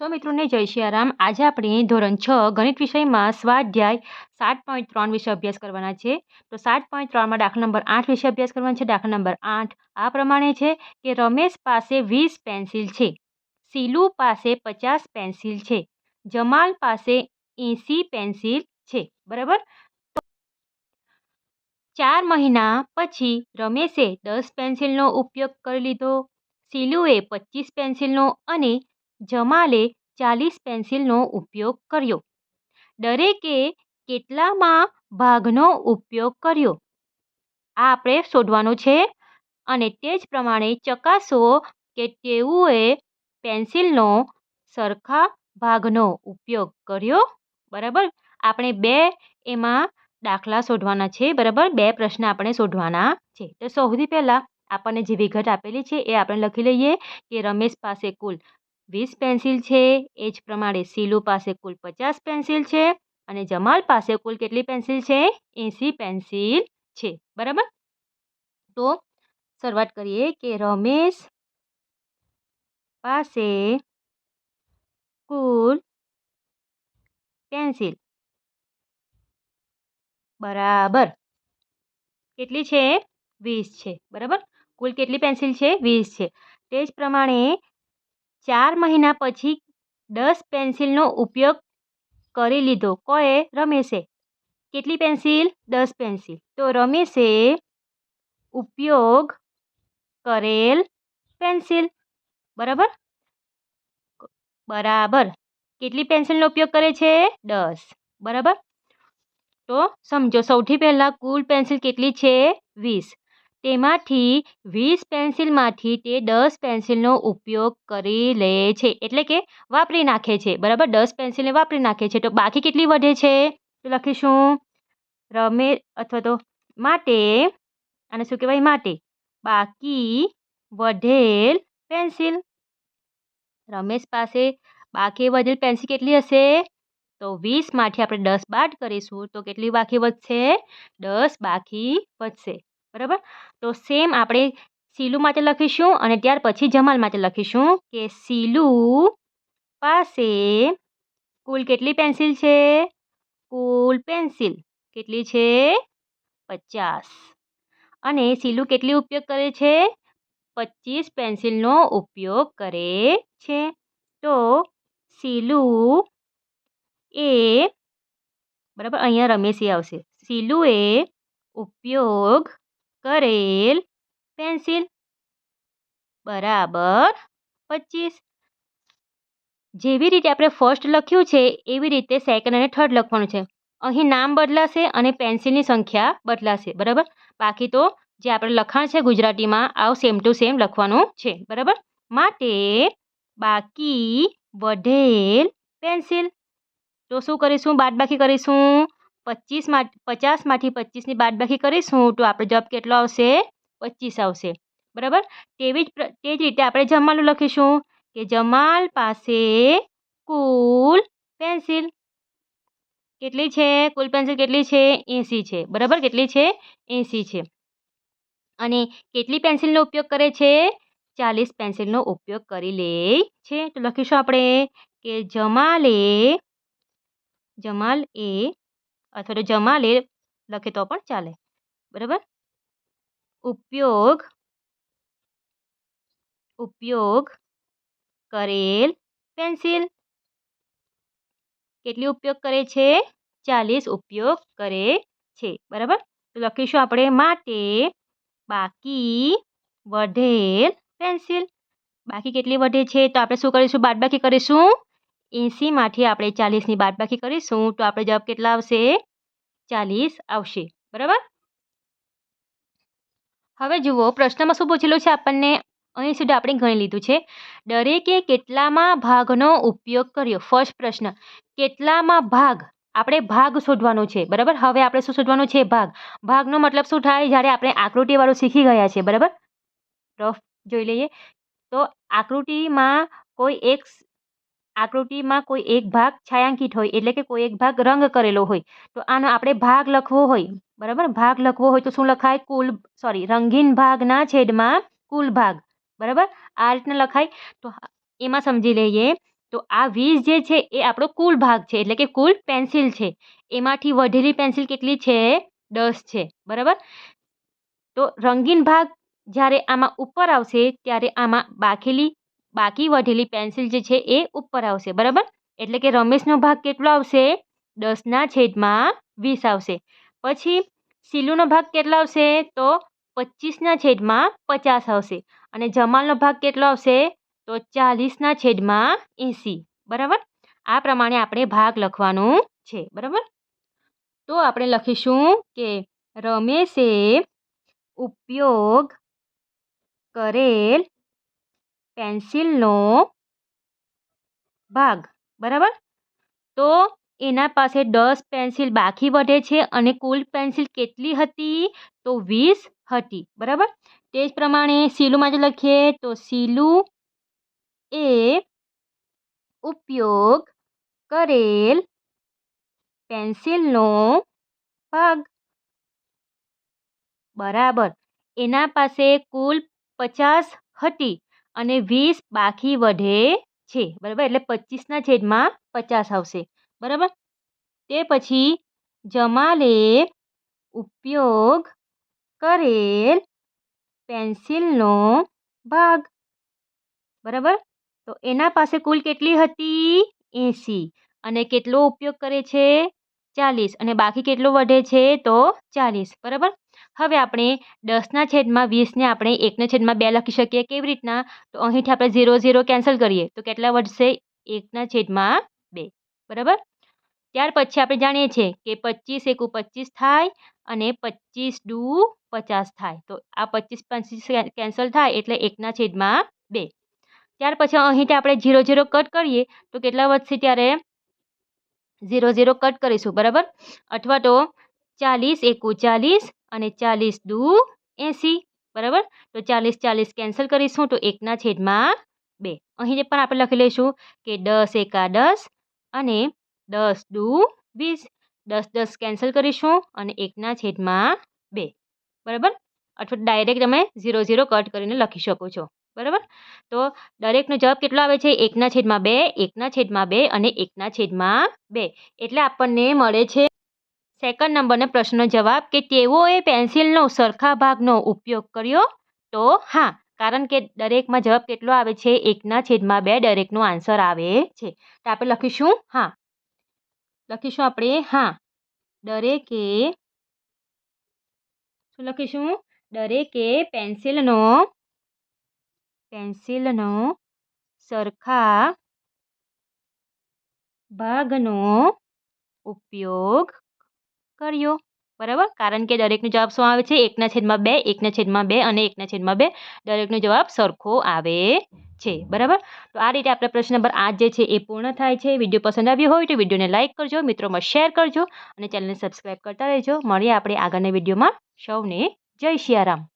સો મિત્રોને જય સિયારામ આજે આપણે ધોરણ છ ગણિત વિષયમાં સ્વાધ્યાય સાત પોઈન્ટ ત્રણ વિશે અભ્યાસ કરવાના છે. તો સાત પોઈન્ટ ત્રણમાં દાખલા નંબર આઠ વિશે અભ્યાસ કરવાનો છે. દાખલા નંબર આઠ આ પ્રમાણે છે કે રમેશ પાસે વીસ પેન્સિલ છે. સીલુ પાસે પચાસ પેન્સિલ છે. જમાલ પાસે એંસી પેન્સિલ છે. બરાબર? ચાર મહિના પછી રમેશે દસ પેન્સિલનો ઉપયોગ કરી લીધો. સીલુએ પચીસ પેન્સિલનો અને જમાલે ચાલીસ પેન્સિલનો ઉપયોગ કર્યો. દરેકે કેટલામાં ભાગનો ઉપયોગ કર્યો? આ આપણે શોધવાનું છે અને તે જ પ્રમાણે ચકાસો કે તેઓએ પેન્સિલનો સરખા ભાગનો ઉપયોગ કર્યો. બરાબર? આપણે બે એમાં દાખલા શોધવાના છે, બરાબર? બે પ્રશ્ન આપણે શોધવાના છે. તો સૌથી પહેલાં આપણને જે વિગત આપેલી છે એ આપણે લખી લઈએ કે રમેશ પાસે કુલ વીસ પેન્સિલ છે, એ જ પ્રમાણે સીલુ પાસે કુલ પચાસ પેન્સિલ છે અને જમાલ પાસે કુલ કેટલી પેન્સિલ છે? એંસી પેન્સિલ છે. બરાબર? તો શરૂઆત કરીએ કે રમેશ પાસે કુલ પેન્સિલ. બરાબર. કેટલી છે? વીસ છે. બરાબર? કુલ કેટલી પેન્સિલ છે? વીસ છે. તે જ પ્રમાણે ચાર મહિના પછી દસ પેન્સિલનો ઉપયોગ કરી લીધો. કોએ? રમેશે. કેટલી પેન્સિલ? દસ પેન્સિલ. તો રમેશે ઉપયોગ કરેલ પેન્સિલ. બરાબર? બરાબર. કેટલી પેન્સિલનો ઉપયોગ કરે છે? દસ. બરાબર? તો સમજો, સૌથી પહેલાં કુલ પેન્સિલ કેટલી છે? વીસ. તેમાંથી વીસ પેન્સિલમાંથી તે દસ પેન્સિલનો ઉપયોગ કરી લે છે. એટલે કે વાપરી નાખે છે. બરાબર? દસ પેન્સિલને વાપરી નાખે છે. તો બાકી કેટલી વધે છે? તો લખીશું. રમે અથવા તો માટે અને શું કહેવાય? માટે. બાકી વધેલ પેન્સિલ. રમેશ પાસે બાકી વધેલ પેન્સિલ કેટલી હશે? તો વીસમાંથી આપણે દસ બાદ કરીશું. તો કેટલી બાકી વધશે? દસ બાકી વધશે. બરાબર? તો સેમ આપણે સીલુ માટે લખીશું અને ત્યાર પછી જમાલ માટે લખીશું કે સીલુ પાસે કુલ કેટલી પેન્સિલ છે? કુલ પેન્સિલ કેટલી છે? પચાસ. અને સીલુ કેટલી ઉપયોગ કરે છે? પચીસ પેન્સિલનો ઉપયોગ કરે છે. તો સીલુ એ બરાબર, અહીંયા રમેશી આવશે. સીલુએ ઉપયોગ કરેલ પેન્સિલ. બરાબર. પચીસ. જેવી રીતે આપણે ફર્સ્ટ લખ્યું છે, એવી રીતે સેકન્ડ અને થર્ડ લખવાનું છે. અહીં નામ બદલાશે અને પેન્સિલની સંખ્યા બદલાશે. બરાબર? બાકી તો જે આપણે લખાણ છે ગુજરાતીમાં, આવું સેમ ટુ સેમ લખવાનું છે. બરાબર? માટે બાકી વધેલ પેન્સિલ. તો શું કરીશું? બાદબાકી કરીશું? પચીસમાં પચાસમાંથી પચીસની બાદબાકી કરીશું તો આપણે જવાબ કેટલો આવશે? પચીસ આવશે. બરાબર? તેવી જ તે જ રીતે આપણે જમાલનું લખીશું કે જમાલ પાસે કુલ પેન્સિલ. કેટલી છે? કુલ પેન્સિલ કેટલી છે? એંસી છે. બરાબર? કેટલી છે? એંસી છે. અને કેટલી પેન્સિલનો ઉપયોગ કરે છે? ચાલીસ પેન્સિલનો ઉપયોગ કરી લે છે. તો લખીશું આપણે કે જમાલે, જમાલ એ અથવા તો જમાલે લખે તો પણ ચાલે. બરાબર? ઉપયોગ ઉપયોગ કરેલ પેન્સિલ. કેટલી ઉપયોગ કરે છે? ચાલીસ ઉપયોગ કરે છે. બરાબર? તો લખીશું આપણે માટે બાકી વધેલ પેન્સિલ બાકી કેટલી વધે છે? તો આપણે શું કરીશું? બાદબાકી કરીશું? એંસીમાંથી આપણે ચાલીસની બાદબાકી કરીશું તો આપણે જવાબ કેટલા આવશે? ચાલીસ આવશે. બરાબર? હવે જુઓ, પ્રશ્નમાં શું પૂછેલું છે આપણને? અહીં સુધી આપણે ગણી લીધું છે. દરેકે કેટલામાં ભાગનો ઉપયોગ કર્યો? ફર્સ્ટ પ્રશ્ન, કેટલામાં ભાગ? આપણે ભાગ શોધવાનો છે. બરાબર? હવે આપણે શું શોધવાનું છે? ભાગ. ભાગનો મતલબ શું થાય? જ્યારે આપણે આકૃતિવાળું શીખી ગયા છે બરાબર? રફ જોઈ લઈએ. તો આકૃતિમાં કોઈ એક આકૃતિમાં કોઈ એક ભાગ છાયાંકિત હોય, એટલે કે કોઈ એક ભાગ રંગ કરેલો હોય, તો આનો આપણે ભાગ લખવો હોય, બરાબર? ભાગ લખવો હોય તો શું લખાય? કુલ સોરી રંગીન ભાગના છેદમાં કુલ ભાગ, બરાબર? આ રીતના લખાય. તો એમાં સમજી લઈએ, તો આ વીસ જે છે એ આપણો કુલ ભાગ છે, એટલે કે કુલ પેન્સિલ છે. એમાંથી વધેલી પેન્સિલ કેટલી છે? દસ છે, બરાબર? તો રંગીન ભાગ જ્યારે આમાં ઉપર આવશે, ત્યારે આમાં બાકીલી બાકી વધેલી પેન્સિલ જે છે એ ઉપર આવશે, બરાબર? એટલે કે રમેશનો ભાગ કેટલો આવશે? દસના છેદમાં વીસ આવશે. પછી સિલુનો ભાગ કેટલો આવશે? તો પચીસના છેદમાં પચાસ આવશે. અને જમાલનો ભાગ કેટલો આવશે? તો ચાલીસના છેદમાં એંસી, બરાબર? આ પ્રમાણે આપણે ભાગ લખવાનું છે, બરાબર? તો આપણે લખીશું કે રમેશે ઉપયોગ કરેલ પેન્સિલનો ભાગ, બરાબર? તો એના પાસે દસ પેન્સિલ બાકી વધે છે અને કુલ પેન્સિલ કેટલી હતી? તો વીસ હતી, બરાબર? તે જ પ્રમાણે સીલુ માટે લખીએ તો સીલુ એ ઉપયોગ કરેલ પેન્સિલનો ભાગ. બરાબર. એના પાસે કુલ પચાસ હતી. અને વીસ બાકી વધે છે. બરાબર? એટલે પચીસના છેદમાં પચાસ આવશે. બરાબર? તે પછી જમાલે ઉપયોગ કરેલ પેન્સિલનો ભાગ. બરાબર? તો એના પાસે કુલ કેટલી હતી? એંસી. અને કેટલો ઉપયોગ કરે છે? ચાલીસ. અને બાકી કેટલો વધે છે? તો ચાલીસ. બરાબર? હવે આપણે દસના છેદમાં વીસને આપણે એકના છેદમાં બે લખી શકીએ કેવી રીતના? તો અહીંથી આપણે ઝીરો ઝીરો કેન્સલ કરીએ. તો કેટલા વધશે? એકના છેદમાં બે. બરાબર? ત્યાર પછી આપણે જાણીએ છીએ કે પચીસ એકુ પચીસ થાય અને પચીસ દુ પચાસ થાય. તો આ પચીસ પચીસ કેન્સલ થાય એટલે એકના છેદમાં બે. ત્યાર પછી અહીંથી આપણે ઝીરો ઝીરો કટ કરીએ. તો કેટલા વધશે ત્યારે? ઝીરો ઝીરો કટ કરીશું. બરાબર? અથવા તો ચાલીસ એકુ ચાલીસ અને ચાલીસ દુ એંસી, બરાબર? તો ચાલીસ ચાલીસ કેન્સલ કરીશું તો એકના છેદમાં બે. અહીં પણ આપણે લખી લઈશું કે દસ એકા દસ અને દસ દુ વીસ. દસ દસ કેન્સલ કરીશું અને એકના છેદમાં બે. બરાબર? અથવા ડાયરેક્ટ તમે ઝીરો ઝીરો કટ કરીને લખી શકો છો. બરાબર? તો દરેકનો જવાબ કેટલો આવે છે? એકના છેદમાં બે, એકના છેદમાં બે અને એકના છેદમાં બે. એટલે આપણને મળે છે સેકન્ડ નંબરનો પ્રશ્નનો જવાબ કે તેઓએ પેન્સિલનો સરખા ભાગનો ઉપયોગ કર્યો? તો હા, કારણ કે દરેકમાં જવાબ કેટલો આવે છે? એકના છેદમાં બે, દરેકનો આન્સર આવે છે. તો આપણે લખીશું? હા. લખીશું આપણે? હા. દરેકે શું લખીશું? દરેકે પેન્સિલનો પેન્સિલનો સરખા ભાગનો ઉપયોગ કર્યો. બરાબર? કારણ કે દરેકનો જવાબ શું આવે છે? એકના છેદમાં બે, એકના છેદમાં બે અને એકના છેદમાં બે. દરેકનો જવાબ સરખો આવે છે. બરાબર? તો આ રીતે આપણે પ્રશ્ન નંબર આઠ જે છે એ પૂર્ણ થાય છે. વીડિયો પસંદ આવ્યો હોય તો વિડીયોને લાઇક કરજો, મિત્રોમાં શેર કરજો અને ચેનલને સબસ્ક્રાઈબ કરતા રહેજો. મળીએ આપણે આગળના વિડીયોમાં. સૌને જય સિયારામ